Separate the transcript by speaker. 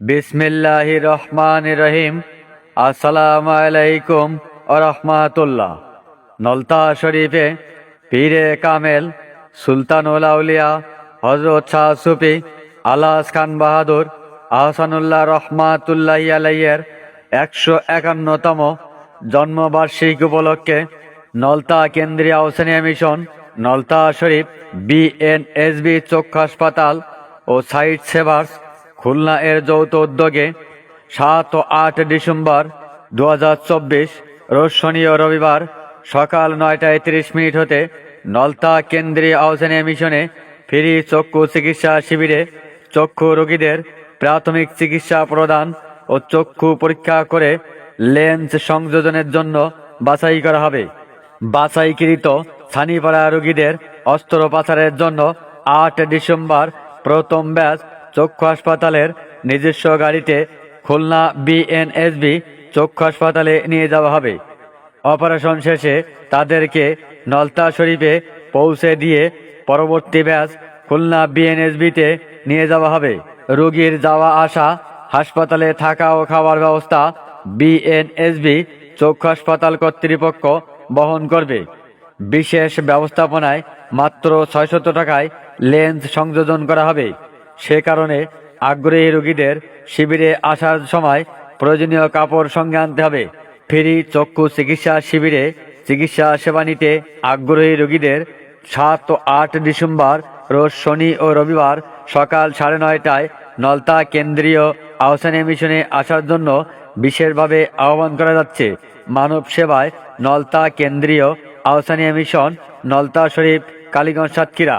Speaker 1: বিসমিল্লাহ রহমান রহিম আসসালাম আলাইকুম রহমাতুল্লাহ নলতা শরীফে পীরে কামেল, সুলতানুল আউলিয়া হজরত শাহ সুফি আলাস খান বাহাদুর, আহসানুল্লাহ রহমাতুল্লাহ আলাইয়ের একশো একান্নতম জন্মবার্ষিকী উপলক্ষে নলতা কেন্দ্রীয় আউসানিয়া মিশন, নলতা শরীফ বিএনএসবি চক্ষু হাসপাতাল ও সাইট সেভার্স খুলনা এর যৌথ উদ্যোগে সাত ও আট ডিসেম্বর দু রোজ শনি ও রবিবার সকাল নয়টায় তিরিশ মিনিট হতে নলতা কেন্দ্রীয় আউসানিয়া মিশনে ফ্রি চক্ষু চিকিৎসা শিবিরে চক্ষু রোগীদের প্রাথমিক চিকিৎসা প্রদান ও চক্ষু পরীক্ষা করে লেন্স সংযোজনের জন্য বাছাই করা হবে। বাছাইকৃত ছানিপাড়া রোগীদের অস্ত্রোপচারের জন্য আট ডিসেম্বর প্রথম ব্যাচ চক্ষু হাসপাতালের নিজস্ব গাড়িতে খুলনা বিএনএসবি চক্ষু হাসপাতালে নিয়ে যাওয়া হবে। অপারেশন শেষে তাদেরকে নলতা শরীফে পৌঁছে দিয়ে পরবর্তী ব্যাচ খুলনা বিএনএসবিতে নিয়ে যাওয়া হবে। রোগীর যাওয়া আসা, হাসপাতালে থাকা ও খাওয়ার ব্যবস্থা বিএনএসবি চক্ষু হাসপাতাল কর্তৃপক্ষ বহন করবে। বিশেষ ব্যবস্থাপনায় মাত্র ছয়শত টাকায় লেন্স সংযোজন করা হবে। সে কারণে আগ্রহী রোগীদের শিবিরে আসার সময় প্রয়োজনীয় কাপড় সঙ্গে আনতে হবে। ফ্রি, চক্ষু চিকিৎসা শিবিরে চিকিৎসা সেবা নিতে আগ্রহী রোগীদের সাত ও আট ডিসেম্বর রোজ শনি ও রবিবার সকাল সাড়ে নয়টায় নলতা কেন্দ্রীয় আহসানিয়া মিশনে আসার জন্য বিশেষভাবে আহ্বান করা যাচ্ছে। মানব সেবায় নলতা কেন্দ্রীয় আহসানিয়া মিশন, নলতা শরীফ, কালীগঞ্জ সাতক্ষীরা।